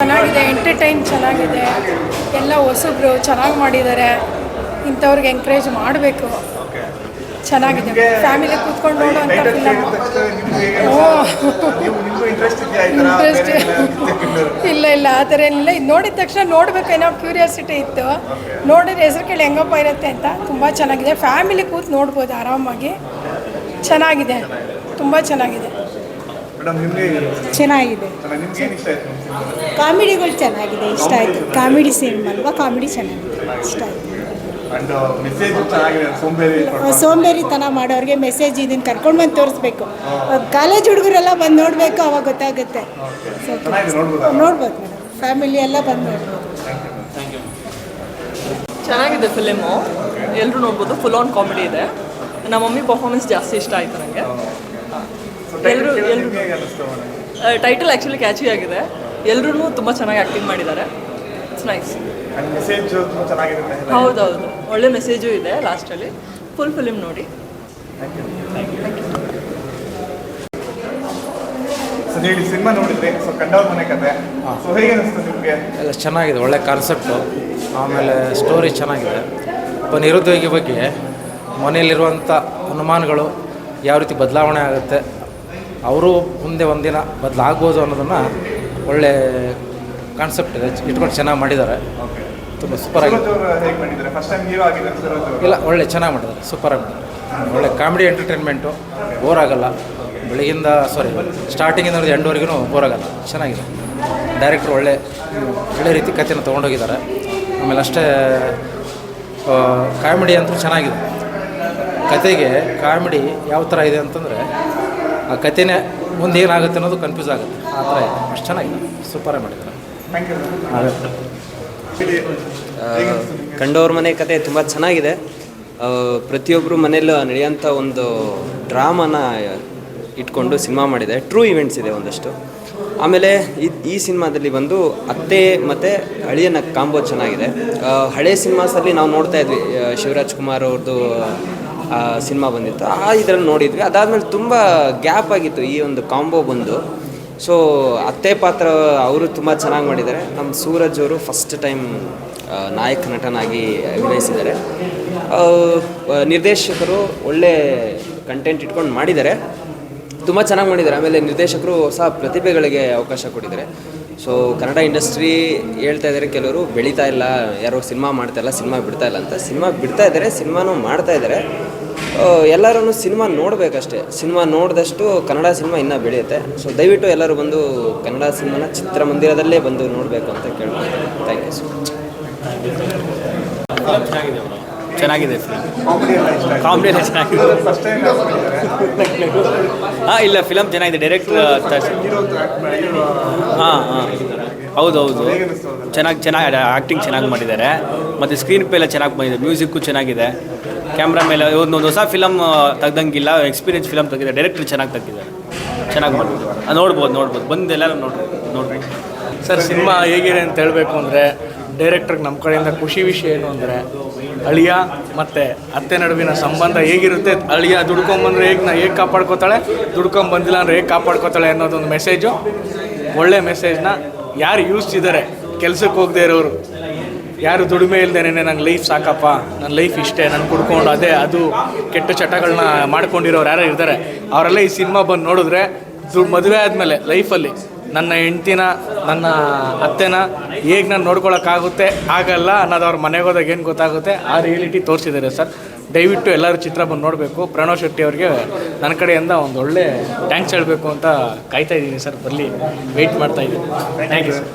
ಚೆನ್ನಾಗಿದೆ ಎಂಟರ್ಟೈನ್ ಚೆನ್ನಾಗಿದೆ. ಎಲ್ಲ ಹೊಸಬ್ರು ಚೆನ್ನಾಗಿ ಮಾಡಿದ್ದಾರೆ ಇಂಥವ್ರಿಗೆ ಎಂಕರೇಜ್ ಮಾಡಬೇಕು. ಚೆನ್ನಾಗಿದೆ. ಫ್ಯಾಮಿಲಿ ಕೂತ್ಕೊಂಡು ನೋಡುವಂಥ ಫಿಲಮ್ ಓ. ಇಂಟ್ರೆಸ್ಟ್ ಇಲ್ಲ ಇಲ್ಲ ಆ ಥರ ಏನಿಲ್ಲ. ಇದು ನೋಡಿದ ತಕ್ಷಣ ನೋಡಬೇಕು ಏನೋ ಕ್ಯೂರಿಯಾಸಿಟಿ ಇತ್ತು. ನೋಡಿದ್ರೆ ಹೆಸರು ಕೇಳಿ ಹೆಂಗಪ್ಪ ಇರುತ್ತೆ ಅಂತ. ತುಂಬ ಚೆನ್ನಾಗಿದೆ. ಫ್ಯಾಮಿಲಿ ಕೂತು ನೋಡ್ಬೋದು ಆರಾಮಾಗಿ. ಚೆನ್ನಾಗಿದೆ. ತುಂಬ ಚೆನ್ನಾಗಿದೆ. ಚೆನ್ನಾಗಿದೆ. ನಿಮ್ಗೆ ಏನು ಇಷ್ಟ ಆಯ್ತು? ಕಾಮಿಡಿಗಳು ಚೆನ್ನಾಗಿದೆ. ಇಷ್ಟ ಆಯಿತು. ಕಾಮಿಡಿ ಸಿನಿಮಾ ಅಲ್ವಾ? ಕಾಮಿಡಿ ಚೆನ್ನಾಗಿದೆ. ಇಷ್ಟ ಆಯಿತು. ಅಂಡ್ ಮೆಸೇಜ್ ಚೆನ್ನಾಗಿದೆ ಸೋಂಬೇರಿ ಸೋಂಬೇರಿತನ ಮಾಡೋರಿಗೆ ಮೆಸೇಜ್ ಇದನ್ನು ಕರ್ಕೊಂಡು ಬಂದು ತೋರಿಸ್ಬೇಕು. ಕಾಲೇಜ್ ಹುಡುಗರೆಲ್ಲ ಬಂದು ನೋಡಬೇಕು ಅವಾಗ ಗೊತ್ತಾಗುತ್ತೆ. ಚೆನ್ನಾಗಿದೆ ನೋಡ್ಬೋದಾ? ನೋಡ್ಬೋದು ಮೇಡಮ್. ಫ್ಯಾಮಿಲಿ ಎಲ್ಲ ಬಂದು ನೋಡ್ಬೋದು. ಚೆನ್ನಾಗಿದೆ ಫಿಲಿಮು. ಎಲ್ಲರೂ ನೋಡ್ಬೋದು. ಫುಲ್ ಆನ್ ಕಾಮಿಡಿ ಇದೆ. ನಮ್ಮ ಮಮ್ಮಿ ಪರ್ಫಾರ್ಮೆನ್ಸ್ ಜಾಸ್ತಿ ಇಷ್ಟ ಆಯಿತು ನನಗೆ ಎಲ್ಲರೂ ಎಲ್ಲರೂ ನಿಮ್ಗೆ ಹೇಗೆ ಟೈಟಲ್ ಆ್ಯಕ್ಚುಲಿ ಕ್ಯಾಚಿ ಆಗಿದೆ. ಎಲ್ಲರೂ ತುಂಬ ಚೆನ್ನಾಗಿ ಆ್ಯಕ್ಟಿಂಗ್ ಮಾಡಿದ್ದಾರೆ. ಇಟ್ಸ್ ನೈಸ್ ಅಂಡ್ ಮೆಸೇಜ್ ತುಂಬ ಚೆನ್ನಾಗಿದೆ ಅಂತ ಹೇಳಿ. ಹೌದೌದು. ಒಳ್ಳೆ ಮೆಸೇಜು ಇದೆ ಲಾಸ್ಟಲ್ಲಿ ಫುಲ್ ಫಿಲಿಮ್ ನೋಡಿ. ಸಿನಿಮಾ ನೋಡಿದ್ರಿ ಸೊ ಕಂಡವ್ರ ಮನೆ ಕತೆ. ಸೊ ಹೇಗೆ ಅನಿಸ್ತು ನಿಮಗೆ? ಎಲ್ಲ ಚೆನ್ನಾಗಿದೆ ಒಳ್ಳೆ ಕಾನ್ಸೆಪ್ಟು ಆಮೇಲೆ ಸ್ಟೋರಿ ಚೆನ್ನಾಗಿದೆ. ಒಬ್ಬ ನಿರುದ್ಯೋಗಿ ಬಗ್ಗೆ ಮನೆಯಲ್ಲಿರುವಂಥ ಅನುಮಾನಗಳು ಯಾವ ರೀತಿ ಬದಲಾವಣೆ ಆಗುತ್ತೆ ಅವರು ಮುಂದೆ ಒಂದಿನ ಬದಲಾಗ್ಬೋದು ಅನ್ನೋದನ್ನು ಒಳ್ಳೆ ಕಾನ್ಸೆಪ್ಟ್ ಇದೆ. ಇಟ್ಕೊಂಡು ಚೆನ್ನಾಗಿ ಮಾಡಿದ್ದಾರೆ. ತುಂಬ ಸೂಪರ್ ಅವರು ಇಲ್ಲ ಒಳ್ಳೆ ಚೆನ್ನಾಗಿ ಮಾಡಿದ್ದಾರೆ. ಸೂಪರ್ ಮಾಡಿದ್ದಾರೆ. ಒಳ್ಳೆ ಕಾಮಿಡಿ ಎಂಟರ್ಟೈನ್ಮೆಂಟು ಬೋರ್ ಆಗಲ್ಲ. ಬೆಳಗಿಂದ ಸಾರಿ ಸ್ಟಾರ್ಟಿಂಗಿಂದ ಎಂಡ್ವರೆಗೂ ಬೋರ್ ಆಗಲ್ಲ. ಚೆನ್ನಾಗಿದೆ. ಡೈರೆಕ್ಟ್ರು ಒಳ್ಳೆ ಒಳ್ಳೆ ರೀತಿ ಕಥೆನ ತೊಗೊಂಡೋಗಿದ್ದಾರೆ. ಆಮೇಲೆ ಅಷ್ಟೇ ಕಾಮಿಡಿ ಅಂತೂ ಚೆನ್ನಾಗಿದೆ. ಕತೆಗೆ ಕಾಮಿಡಿ ಯಾವ ಥರ ಇದೆ ಅಂತಂದರೆ ಆ ಕಥೆನೇ ಮುಂದೆ ಏನಾಗುತ್ತೆ ಅನ್ನೋದು ಕನ್ಫ್ಯೂಸ್ ಆಗುತ್ತೆ. ಆ ಥರ ಇದೆ. ಅಷ್ಟು ಚೆನ್ನಾಗಿದೆ. ಸೂಪರಾಗಿ ಮಾಡಿದ್ದಾರೆ. ಥ್ಯಾಂಕ್ ಯು ಆಗುತ್ತೆ ಕಂಡವ್ರ ಮನೆ ಕತೆ ತುಂಬ ಚೆನ್ನಾಗಿದೆ. ಪ್ರತಿಯೊಬ್ಬರು ಮನೆಯಲ್ಲೂ ನಡೆಯೋಂಥ ಒಂದು ಡ್ರಾಮಾನ ಇಟ್ಕೊಂಡು ಸಿನಿಮಾ ಮಾಡಿದೆ ಟ್ರೂ ಇವೆಂಟ್ಸ್ ಇದೆ ಒಂದಷ್ಟು. ಆಮೇಲೆ ಈ ಈ ಸಿನಿಮಾದಲ್ಲಿ ಬಂದು ಅತ್ತೆ ಮತ್ತು ಅಳಿಯನ ಕಾಂಬೋ ಚೆನ್ನಾಗಿದೆ. ಹಳೆ ಸಿನಿಮಾಸಲ್ಲಿ ನಾವು ನೋಡ್ತಾ ಇದ್ವಿ ಶಿವರಾಜ್ ಕುಮಾರ್ ಅವ್ರದ್ದು ಸಿನಿಮಾ ಬಂದಿತ್ತು. ಆ, ಇದರಲ್ಲಿ ನೋಡಿದ್ವಿ. ಅದಾದಮೇಲೆ ತುಂಬ ಗ್ಯಾಪ್ ಆಗಿತ್ತು ಈ ಒಂದು ಕಾಂಬೋ ಬಂದು. ಸೊ ಅತ್ತೆ ಪಾತ್ರ ಅವರು ತುಂಬ ಚೆನ್ನಾಗಿ ಮಾಡಿದ್ದಾರೆ. ನಮ್ಮ ಸೂರಜ್ ಅವರು ಫಸ್ಟ್ ಟೈಮ್ ನಾಯಕ ನಟನಾಗಿ ಅಭಿನಯಿಸಿದ್ದಾರೆ. ನಿರ್ದೇಶಕರು ಒಳ್ಳೆ ಕಂಟೆಂಟ್ ಇಟ್ಕೊಂಡು ಮಾಡಿದ್ದಾರೆ. ತುಂಬ ಚೆನ್ನಾಗಿ ಮಾಡಿದ್ದಾರೆ. ಆಮೇಲೆ ನಿರ್ದೇಶಕರು ಹೊಸ ಪ್ರತಿಭೆಗಳಿಗೆ ಅವಕಾಶ ಕೊಟ್ಟಿದ್ದಾರೆ. ಸೊ ಕನ್ನಡ ಇಂಡಸ್ಟ್ರಿ ಹೇಳ್ತಾ ಇದ್ದಾರೆ ಕೆಲವರು, ಬೆಳೀತಾ ಇಲ್ಲ, ಯಾರೋ ಸಿನಿಮಾ ಮಾಡ್ತಾ ಇಲ್ಲ, ಸಿನಿಮಾ ಬಿಡ್ತಾ ಇಲ್ಲ ಅಂತ. ಸಿನಿಮಾ ಬಿಡ್ತಾ ಇದ್ದಾರೆ, ಸಿನಿಮಾನೂ ಮಾಡ್ತಾ ಇದ್ದಾರೆ. ಎಲ್ಲರೂ ಸಿನಿಮಾ ನೋಡಬೇಕಷ್ಟೇ. ಸಿನಿಮಾ ನೋಡಿದಷ್ಟು ಕನ್ನಡ ಸಿನಿಮಾ ಇನ್ನೂ ಬೆಳೆಯುತ್ತೆ. ಸೊ ದಯವಿಟ್ಟು ಎಲ್ಲರೂ ಬಂದು ಕನ್ನಡ ಸಿನಿಮಾನ ಚಿತ್ರಮಂದಿರದಲ್ಲೇ ಬಂದು ನೋಡಬೇಕು ಅಂತ ಕೇಳ್ಕೊಳ್ತೀನಿ. ಥ್ಯಾಂಕ್ ಯು ಸೊ ಮಚ್ ಚೆನ್ನಾಗಿದೆ ಕಾಮಿಡಿ ಎಲ್ಲ ಇಷ್ಟ ಆಯ್ತು. ಕಾಮಿಡಿ ಎಲ್ಲ ಚೆನ್ನಾಗಿದೆ. ಫಸ್ಟ್ ಹಾಂ ಇಲ್ಲ ಫಿಲಮ್ ಚೆನ್ನಾಗಿದೆ. ಡೈರೆಕ್ಟ್ ಹಾಂ ಹಾಂ. ಹೌದು ಹೌದು ಹೇಗೆ ಅನಿಸ್ತು ಅದು? ಚೆನ್ನಾಗಿ ಚೆನ್ನಾಗಿ ಆ್ಯಕ್ಟಿಂಗ್ ಚೆನ್ನಾಗಿ ಮಾಡಿದ್ದಾರೆ. ಮತ್ತು ಸ್ಕ್ರೀನ್ ಪೇ ಎಲ್ಲ ಚೆನ್ನಾಗಿ ಬಂದಿದೆ ಮ್ಯೂಸಿಕ್ಕು ಚೆನ್ನಾಗಿದೆ. ಕ್ಯಾಮ್ರಾ ಮೇಲೆ ಒಂದು ಹೊಸ ಫಿಲಮ್ ತೆಗ್ದಂಗಿಲ್ಲ. ಎಕ್ಸ್ಪೀರಿಯನ್ಸ್ ಫಿಲಮ್ ತೆಗಿದೆ ಡೈರೆಕ್ಟ್ರ್ ಚೆನ್ನಾಗಿ ತೆಗ್ದಿದೆ ಚೆನ್ನಾಗಿ ಮಾಡಿದ್ದಾರೆ ನೋಡ್ಬೋದು ನೋಡ್ಬೋದು. ಬಂದು ಎಲ್ಲರೂ ನೋಡ್ರಿ ನೋಡ್ರಿ. ಸರ್ ಸಿನಿಮಾ ಹೇಗಿದೆ ಅಂತ ಹೇಳಬೇಕು ಅಂದರೆ ಡೈರೆಕ್ಟ್ರಿಗೆ ನಮ್ಮ ಕಡೆಯಿಂದ ಖುಷಿ ವಿಷಯ ಏನು ಅಂದರೆ ಅಳಿಯ ಮತ್ತು ಅತ್ತೆ ನಡುವಿನ ಸಂಬಂಧ ಹೇಗಿರುತ್ತೆ ಅಳಿಯ ದುಡ್ಕೊಂಬಂದ್ರೆ ಹೇಗೆ ನಾ ಹೇಗೆ ಕಾಪಾಡ್ಕೋತಾಳೆ ದುಡ್ಕೊಂಬಂದಿಲ್ಲ ಅಂದರೆ ಹೇಗೆ ಕಾಪಾಡ್ಕೋತಾಳೆ ಅನ್ನೋದೊಂದು ಮೆಸೇಜು ಒಳ್ಳೆ ಮೆಸೇಜ್ನ ಯಾರು ಯೂಸ್ ಇದ್ದಾರೆ ಕೆಲ್ಸಕ್ಕೆ ಹೋಗದೆ ಇರೋರು. ಯಾರು ದುಡಿಮೆ ಇಲ್ಲದೇನೆ ನಂಗೆ ಲೈಫ್ ಸಾಕಪ್ಪ. ನನ್ನ ಲೈಫ್ ಇಷ್ಟೇ. ನಾನು ಕುಡ್ಕೊಂಡು ಅದೇ ಅದು ಕೆಟ್ಟ ಚಟಗಳನ್ನ ಮಾಡ್ಕೊಂಡಿರೋರು ಯಾರು ಇರ್ತಾರೆ. ಅವರೆಲ್ಲ ಈ ಸಿನಿಮಾ ಬಂದು ನೋಡಿದ್ರೆ ಮದುವೆ ಆದಮೇಲೆ ಲೈಫಲ್ಲಿ ನನ್ನ ಹೆಂಡ್ತಿನ, ನನ್ನ ಅತ್ತೆನ ಹೇಗೆ ನಾನು ನೋಡ್ಕೊಳಕ್ಕಾಗುತ್ತೆ? ಆಗಲ್ಲ ಅನ್ನೋದು ಅವ್ರ ಮನೆಗೆ ಹೋದಾಗ ಏನು ಗೊತ್ತಾಗುತ್ತೆ? ಆ ರಿಯಾಲಿಟಿ ತೋರಿಸಿದ್ದಾರೆ ಸರ್. ದಯವಿಟ್ಟು ಎಲ್ಲರೂ ಚಿತ್ರ ಬಂದು ನೋಡಬೇಕು. ಪ್ರಣವ್ ಶೆಟ್ಟಿ ಅವರಿಗೆ ನನ್ನ ಕಡೆಯಿಂದ ಒಂದು ಒಳ್ಳೆ ಥ್ಯಾಂಕ್ಸ್ ಹೇಳಬೇಕು ಅಂತ ಕಾಯ್ತಾ ಇದ್ದೀನಿ ಸರ್. ಬರಲಿ ವೆಯ್ಟ್ ಮಾಡ್ತಾ ಇದ್ದೀನಿ. Thank you sir